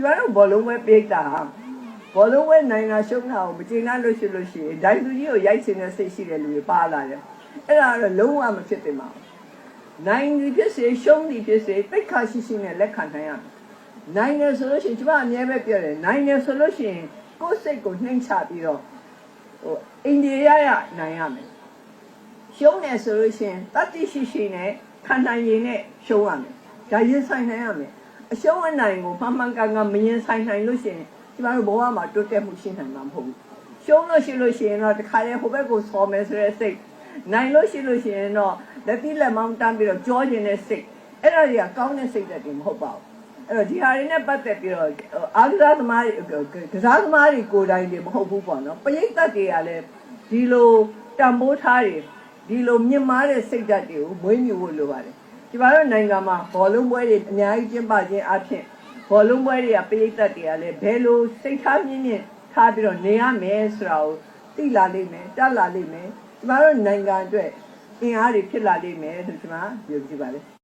ကျမတို့ဘောလုံးပွဲပိတ်တာဟာဘောလုံးပွဲနိုင်ငံရှုံးတာကိုမကျေနပ်လို့ရှိလို့ရှိရင်ဒိုင်သူကြီးကိုရိုက်ချင်တဲ့စိတ်ရှိတဲ့လူတွေပါလာတယ်အဲ့ဒါကတော့လုံးဝမဖြစ်သင့်ပါဘူးနိုင်ဒီဖြစ်စေရှုံးဒီဖြစ်စေတိတ်ခါရှိရှိနဲ့လက်ခံနိုင်ရမယ်နိုင်တယ်ဆိုလို့ရှိရင်ကျမအမြဲပဲပြောတယ်နိုင်တယ်ဆိုလို့ရှိရင်ကိုယ်စိတ်ကိုနှိမ့်ချပြီးတော့ဟိုအိန္ဒိယရနိုင်ရမယ်ရှုံးတယ်ဆိုလို့ရှိရင်တတိရှိရှိနဲ့ခံနိုင်ရည်နဲ့ရှုံးရမယ်ဒါရင်ဆိုင်နိုင်ရမယ် အရှုံးအနိုင်ကိုမှန်မှန်ကန်ကန်မရင်ဆိုင်နိုင်လို့ရှိရင်ကျမတို့ဘဝမှာတိုးတက်မှုရှိနိုင်မှာမဟုတ်ဘူးရှုံးလို့ရှိလို့ရှိရင်တော့တခါလေဟိုဘက်ကိုဆော်မယ်ဆိုတဲ့စိတ်နိုင်လို့ရှိလို့ရှိရင်တော့လက်တိလက်မောင်းတန်းပြီးတော့ကြောကျင်တဲ့စိတ်အဲ့ဒါတွေကကောင်းတဲ့စိတ်တွေမဟုတ်ပါဘူးအဲ့တော့ဒီဟာတွေနဲ့ပတ်သက်ပြီးတော့အာဂရသမားတွေကစားသမားတွေကိုယ်တိုင်တွေမဟုတ်ဘူးပေါ့နော်ပရိသတ်တွေကလည်းဒီလိုတံမိုးထားတွေဒီလိုမြင့်မားတဲ့စိတ်ဓာတ်တွေကိုမွေးမြူဖို့လိုပါတယ် ဒီမှာတော့နိုင်ငံမှာဘောလုံးပွဲတွေအများကြီးကျင်းပခြင်းအပြင်ဘောလုံးပွဲတွေကပရိသတ်တွေကလည်းဘယ်လိုစိတ်ထားမြင့်မြင့်ထားပြီးတော့နေရမယ်ဆိုတာကိုသိလာလိမ့်မယ်တက်လာလိမ့်မယ်ဒီမှာတော့နိုင်ငံအတွက်အင်အားတွေဖြစ်လာလိမ့်မယ်လို့ကျွန်မယုံကြည်ပါတယ်